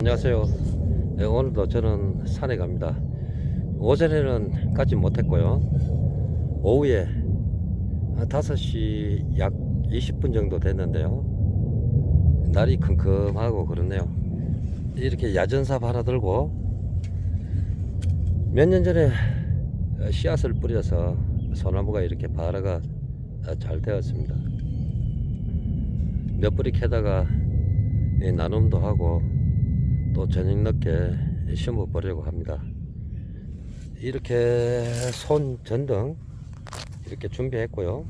안녕하세요. 네, 오늘도 저는 산에 갑니다. 오전에는 가지 못했고요. 오후에 한 5시 약 20분 정도 됐는데요. 날이 컴컴하고 그렇네요. 이렇게 야전삽 하나 들고 몇 년 전에 씨앗을 뿌려서 소나무가 이렇게 발화가 잘 되었습니다. 몇 뿌리 캐다가 이 나눔도 하고 또 저녁 늦게 심어 보려고 합니다. 이렇게 손 전등 이렇게 준비했고요.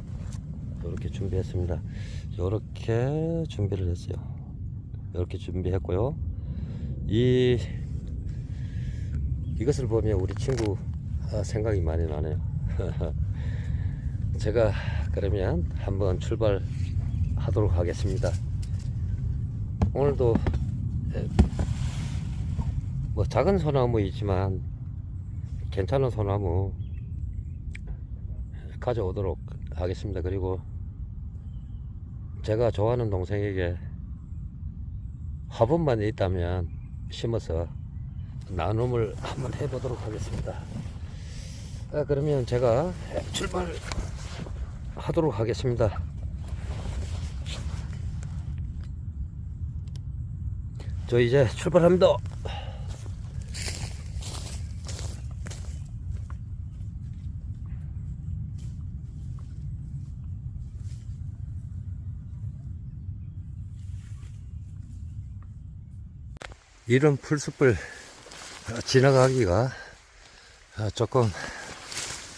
이렇게 준비했습니다. 이렇게 준비를 했어요. 이렇게 준비했고요. 이 이것을 보면 우리 친구 아, 생각이 많이 나네요. 제가 그러면 한번 출발하도록 하겠습니다. 오늘도 에, 뭐 작은 소나무이지만 괜찮은 소나무 가져오도록 하겠습니다. 그리고 제가 좋아하는 동생에게 화분만 있다면 심어서 나눔을 한번 해보도록 하겠습니다. 아, 그러면 제가 출발하도록 하겠습니다. 저 이제 출발합니다. 이런 풀숲을 어, 지나가기가 어, 조금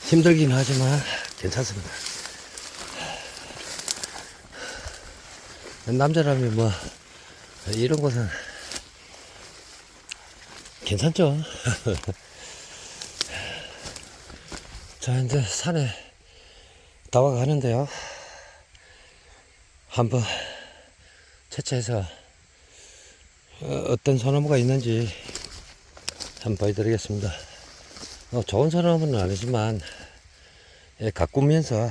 힘들긴 하지만 괜찮습니다. 남자라면 뭐 이런 곳은 괜찮죠? 자, 이제 산에 다와가는데요. 한번 채취해서 어, 어떤 소나무가 있는지 한번 보여드리겠습니다. 어, 좋은 소나무는 아니지만 예, 가꾸면서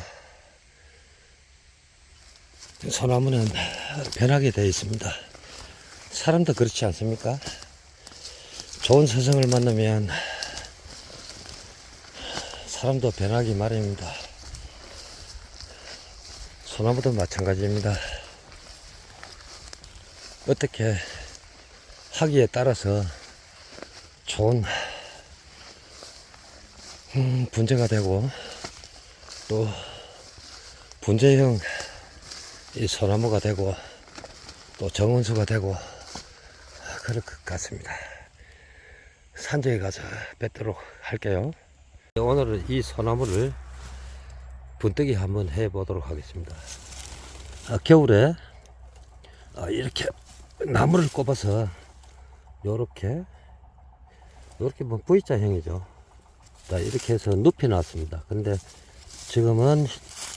소나무는 변하게 되어 있습니다. 사람도 그렇지 않습니까? 좋은 스승을 만나면 사람도 변하기 마련입니다. 소나무도 마찬가지입니다. 어떻게 하기에 따라서 좋은 음, 분재가 되고 또 분재형 이 소나무가 되고 또 정원수가 되고 그럴 것 같습니다. 산지에 가서 뵙도록 할게요. 오늘은 이 소나무를 분뜨기 한번 해 보도록 하겠습니다. 아, 겨울에 아, 이렇게 나무를 꼽아서 요렇게 요렇게 뭐 V자형이죠. 자, 이렇게 해서 눕혀 놨습니다. 근데 지금은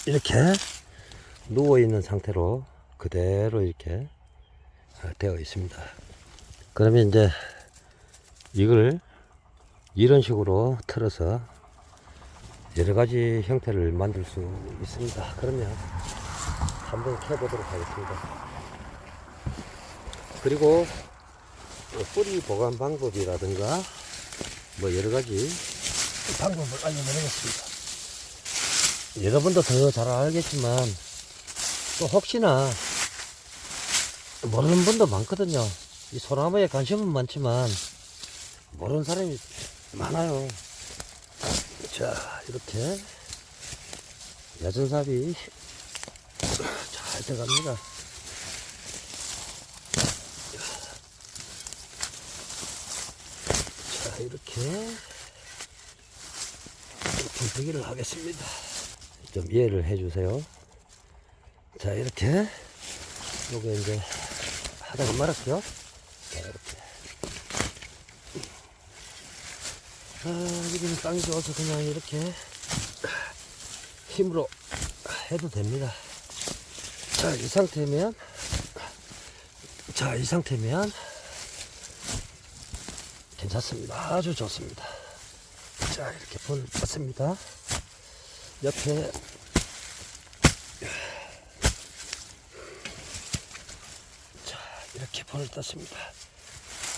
이렇게 누워 있는 상태로 그대로 이렇게 어, 되어 있습니다. 그러면 이제 이걸 이런 식으로 틀어서 여러 가지 형태를 만들 수 있습니다. 그러면 한번 켜보도록 하겠습니다. 그리고 뿌리 보관 방법이라든가 뭐 여러 가지 방법을 알려드리겠습니다. 여러분도 더 잘 알겠지만 또 혹시나 모르는 분도 많거든요. 이 소나무에 관심은 많지만 모르는 사람이 많아요. 자, 이렇게 야전삽이 잘 들어갑니다. 자, 이렇게 분쇄기를 하겠습니다. 좀 이해를 해주세요. 자, 이렇게 요거 이제 하다가 말았죠. 자, 이렇게. 아, 여기는 땅이 좋아서 그냥 이렇게 힘으로 해도 됩니다. 자, 이 상태면, 자, 이 상태면 괜찮습니다. 아주 좋습니다. 자, 이렇게 불 껐습니다. 옆에 자, 이렇게 불을 떴습니다.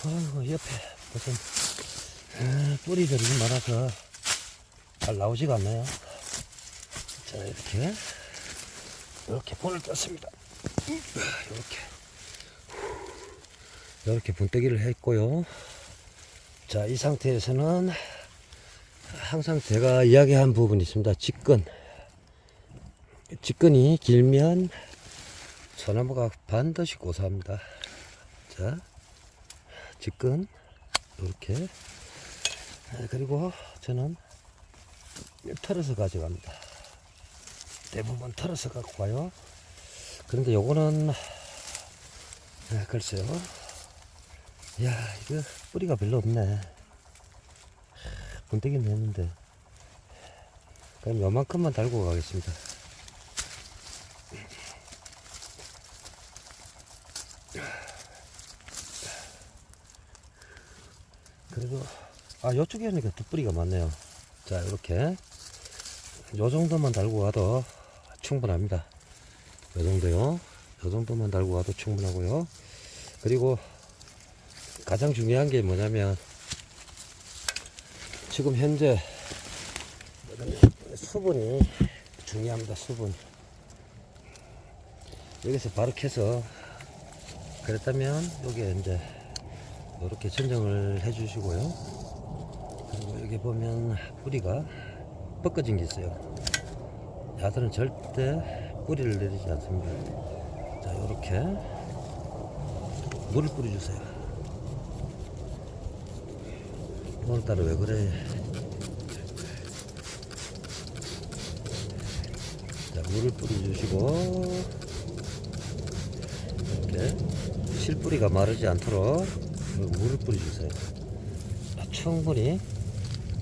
아이고 옆에 무슨 아, 뿌리들이 많아서 잘 나오지가 않나요? 자 이렇게 이렇게 분을 떴습니다. 이렇게 이렇게 분뜨기를 했고요. 자 이 상태에서는 항상 제가 이야기한 부분이 있습니다. 직근 직근이 길면 소나무가 반드시 고사합니다. 자, 직근 이렇게 아, 그리고 저는 털어서 가져갑니다. 대부분 털어서 갖고 가요. 그런데 요거는 아, 글쎄요. 야 이거 뿌리가 별로 없네. 분대기는 했는데. 그럼 요만큼만 달고 가겠습니다. 그래도 아 요쪽에는 두 뿌리가 많네요. 자 이렇게. 요 정도만 달고 가도 충분합니다. 요 정도요. 요 정도만 달고 가도 충분하고요. 그리고 가장 중요한 게 뭐냐면 지금 현재 수분이 중요합니다 수분. 여기서 바로 캐서 그랬다면 여기에 이제 이렇게 전정을 해 주시고요. 그리고 여기 보면 뿌리가 뻗어진 게 있어요. 야들은 절대 뿌리를 내리지 않습니다. 자 이렇게 물을 뿌려 주세요 오늘따라 왜 그래 자 물을 뿌려 주시고 이렇게 실뿌리가 마르지 않도록 물을 뿌려주세요. 충분히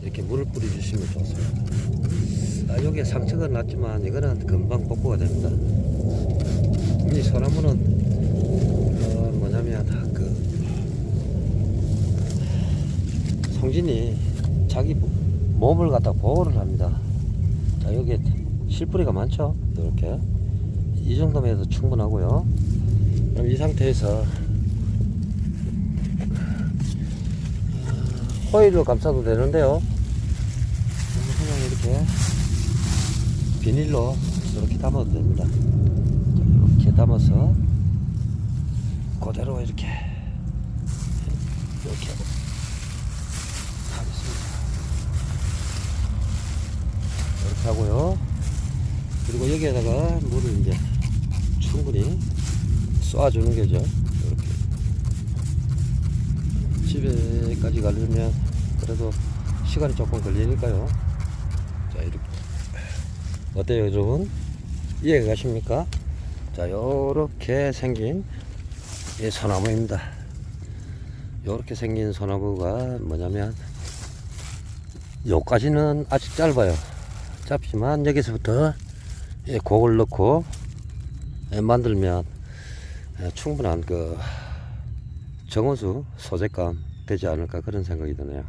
이렇게 물을 뿌려주시면 좋습니다. 아, 여기에 상처가 났지만 이거는 금방 복구가 됩니다. 이 소나무는 어, 뭐냐면 그 성진이 자기 몸을 갖다 보호를 합니다. 자 여기에 실뿌리가 많죠? 이렇게 이 정도면 해도 충분하고요. 그럼 이 상태에서 호일로 감싸도 되는데요. 그냥 이렇게 비닐로 이렇게 담아도 됩니다. 이렇게 담아서 그대로 이렇게 이렇게 하겠습니다. 하고요. 그리고 여기에다가 물을 이제 충분히 쏴주는 거죠. 이렇게 집에까지 가려면 그래도 시간이 조금 걸리니까요. 자 이렇게 어때요, 여러분? 이해가 가십니까? 자, 요렇게 생긴 이 소나무입니다. 요렇게 생긴 소나무가 뭐냐면 요까지는 아직 짧아요. 짧지만 여기서부터 이 곡을 넣고 예, 만들면 예, 충분한 그 정원수 소재감 되지 않을까 그런 생각이 드네요.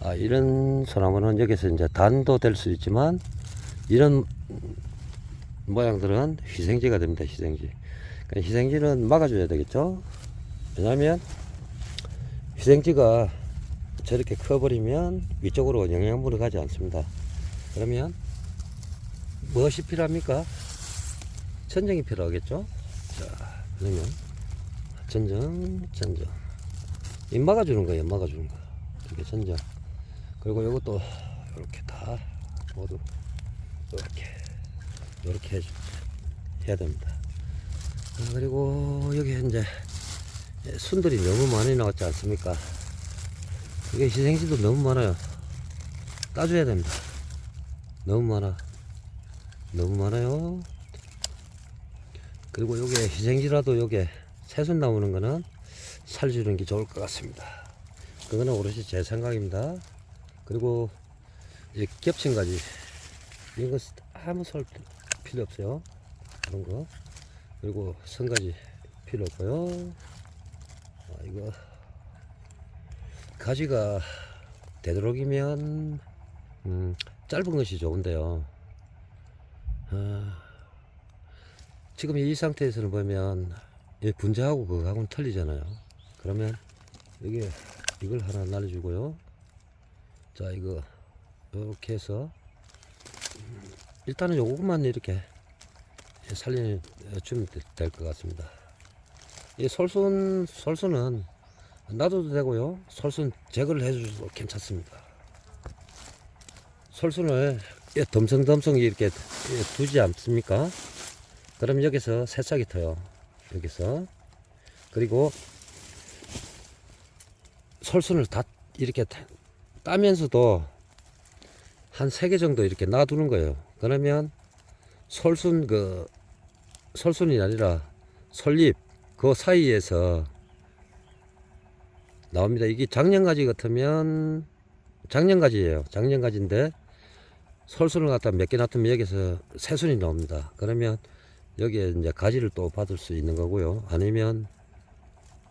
아, 이런 소나무는 여기서 이제 단도 될 수 있지만 이런 모양들은 희생지가 됩니다. 희생지. 그러니까 희생지는 막아줘야 되겠죠. 왜냐하면 희생지가 저렇게 커버리면 위쪽으로 영양분이 가지 않습니다. 그러면 무엇이 필요합니까? 천정이 필요하겠죠. 자, 그러면 전정, 전정. 이 막아주는 거예요, 막아주는 거. 이렇게 전정. 그리고 이것도 이렇게 다 모두 이렇게 이렇게 해줍니다. 해야 됩니다. 아, 그리고 여기 이제 순들이 너무 많이 나왔지 않습니까? 이게 희생지도 너무 많아요. 따줘야 됩니다. 너무 많아. 너무 많아요. 그리고 요게 희생지라도 요게 새순 나오는 거는 살주는 게 좋을 것 같습니다. 그거는 오롯이 제 생각입니다. 그리고 이 겹친 가지 이거 아무 설 필요 없어요. 그런 거 그리고 선가지 필요 없고요. 아, 이거 가지가 되도록이면 음, 짧은 것이 좋은데요. 아, 지금 이 상태에서는 보면 이 분자하고 그거하고는 틀리잖아요. 그러면 여기 이걸 하나 날려주고요. 자 이거 이렇게 해서 음, 일단은 요것만 이렇게 살려주면 될 것 같습니다. 이 솔순 솔순은 놔둬도 되고요. 솔순 제거를 해주셔도 괜찮습니다. 솔순을 예, 덤성덤성 이렇게 예, 두지 않습니까? 그럼 여기서 새싹이 터요. 여기서 그리고 솔순을 다 이렇게 타- 따면서도 한세개 정도 이렇게 놔두는 거예요. 그러면 솔순 그 솔순이 아니라 솔잎 그 사이에서 나옵니다. 이게 작년 가지 같으면 작년 가지예요. 작년 가지인데 솔순을 갖다 몇 개 놔두면 여기서 새순이 나옵니다. 그러면 여기에 이제 가지를 또 받을 수 있는 거고요. 아니면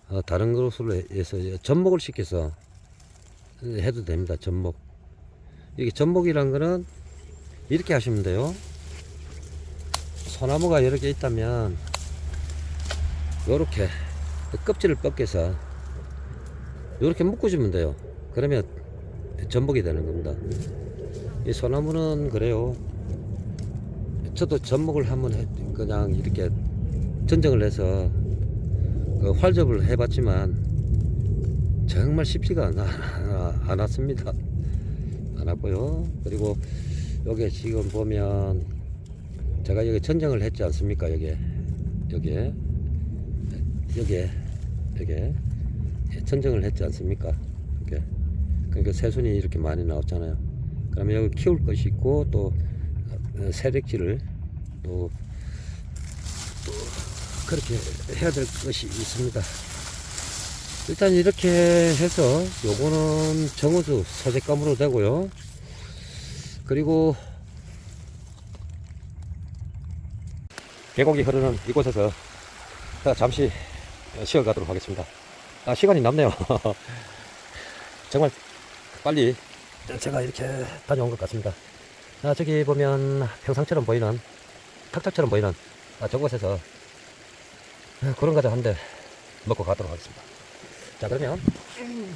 어, 다른 것으로 해서 접목을 시켜서 해도 됩니다. 접목. 이게 접목이란 거는 이렇게 하시면 돼요. 소나무가 개 있다면 요렇게 껍질을 벗겨서 요렇게 묶어주면 돼요. 그러면 접목이 되는 겁니다. 이 소나무는 그래요. 저도 접목을 한번 해, 그냥 이렇게 전정을 해서 그 활접을 해봤지만 정말 쉽지가 않았습니다. 않았고요. 그리고 여기 지금 보면 제가 여기 전정을 했지 않습니까? 여기 여기에 여기에 여기에 전정을 했지 않습니까? 이렇게 그러니까 새순이 이렇게 많이 나왔잖아요. 여기 키울 것이 있고 또 어, 세력지를 또, 또 그렇게 해야 될 것이 있습니다. 일단 이렇게 해서 요거는 정우주 소재감으로 되고요. 그리고 계곡이 흐르는 이곳에서 자, 잠시 쉬어가도록 하겠습니다. 아, 시간이 남네요. 정말 빨리 제가 이렇게 다녀온 것 같습니다. 아, 저기 보면 평상처럼 보이는 탁자처럼 보이는 아, 저곳에서 아, 그런 과자 한 대 먹고 가도록 하겠습니다. 자 그러면 선